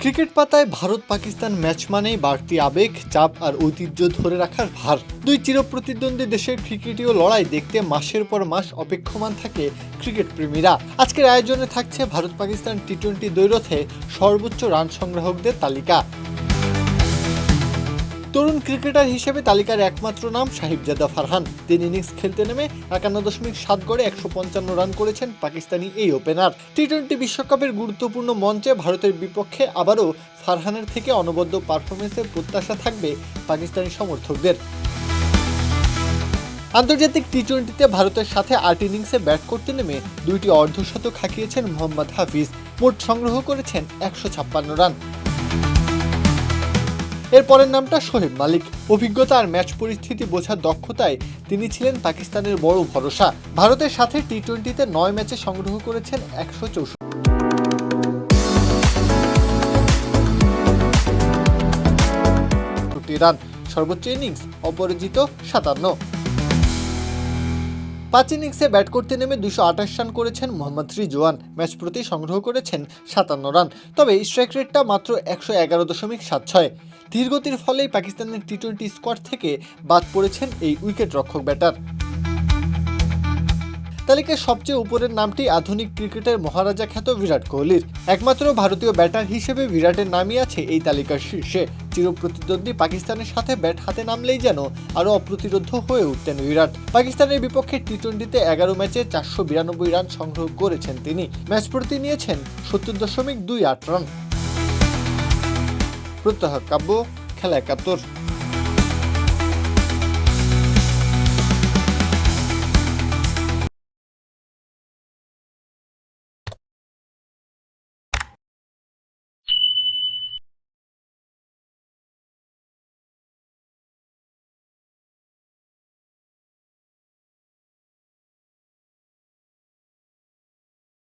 Cricket পাতায় Bharat Pakistan match মানেই বাড়তি আবেগ, চাপ আর ঐতিহ্য ধরে রাখার ভার। দুই চিরপ্রতিদ্বন্দ্বী দেশের ক্রিকেটীয় লড়াই দেখতে মাসের পর মাস অপেক্ষমান থাকে ক্রিকেট প্রেমীরা। আজকের আয়োজনে থাকছে ভারত পাকিস্তান টি টোয়েন্টি দ্বৈরথে সর্বোচ্চ রান সংগ্রাহকদের তালিকা। তরুণ ক্রিকেটার হিসেবে তালিকার একমাত্র নাম সাহিবজাদা ফারহান। তিন ইনিংস খেলতে নেমে একান্ন দশমিক সাত গড়ে একশো পঞ্চান্ন রান করেছেন পাকিস্তানি এই ওপেনার। টি টোয়েন্টি বিশ্বকাপের গুরুত্বপূর্ণ মঞ্চে ভারতের বিপক্ষে আবারও ফারহানের থেকে অনবদ্য পারফরমেন্সের প্রত্যাশা থাকবে পাকিস্তানি সমর্থকদের। আন্তর্জাতিক টি টোয়েন্টিতে ভারতের সাথে আট ইনিংসে ব্যাট করতে নেমে দুইটি অর্ধশতক হাঁকিয়েছেন মোহাম্মদ হাফিজ। মোট সংগ্রহ করেছেন একশো ছাপ্পান্ন রান। এর পরের নামটা শোহেব মালিক। অভিজ্ঞতা আর ম্যাচ পরিস্থিতি বোঝার দক্ষতায় তিনি ছিলেন পাকিস্তানের বড় ভরসা। ভারতের সাথে টি টোয়েন্টিতে নয় ম্যাচে সংগ্রহ করেছেন একশো চৌষট্টি রান। সর্বোচ্চ ইনিংস, অপরাজিত সাতান্ন। পাঁচ ইনিংসে ব্যাট করতে নেমে দুশো আঠাশ রান করেছেন মোহাম্মদ রিজওয়ান। ম্যাচ প্রতি সংগ্রহ করেছেন সাতান্ন রান। তবে স্ট্রাইক রেটটা মাত্র একশো এগারো দশমিক সাত ছয়। ধীরগতির ফলেই পাকিস্তানের টি টোয়েন্টি স্কোয়াড থেকে বাদ পড়েছেন এই উইকেট রক্ষক ব্যাটার। তালিকায় সবচেয়ে উপরের নামটি আধুনিক ক্রিকেটের মহারাজা খ্যাত বিরাট কোহলির। একমাত্র ভারতীয় ব্যাটার হিসেবে বিরাটের নামই আছে এই তালিকার শীর্ষে। চিরপ্রতিদ্বন্দ্বী পাকিস্তানের সাথে ব্যাট হাতে নামলেই যেন আরও অপ্রতিরোধ্য হয়ে উঠতেন বিরাট। পাকিস্তানের বিপক্ষে টি টোয়েন্টিতে এগারো ম্যাচে চারশো বিরানব্বই রান সংগ্রহ করেছেন তিনি। ম্যাচ প্রতি নিয়েছেন সত্তর দশমিক দুই আট রান। প্রত্যাহ কাব্য খেলা একাত্তর।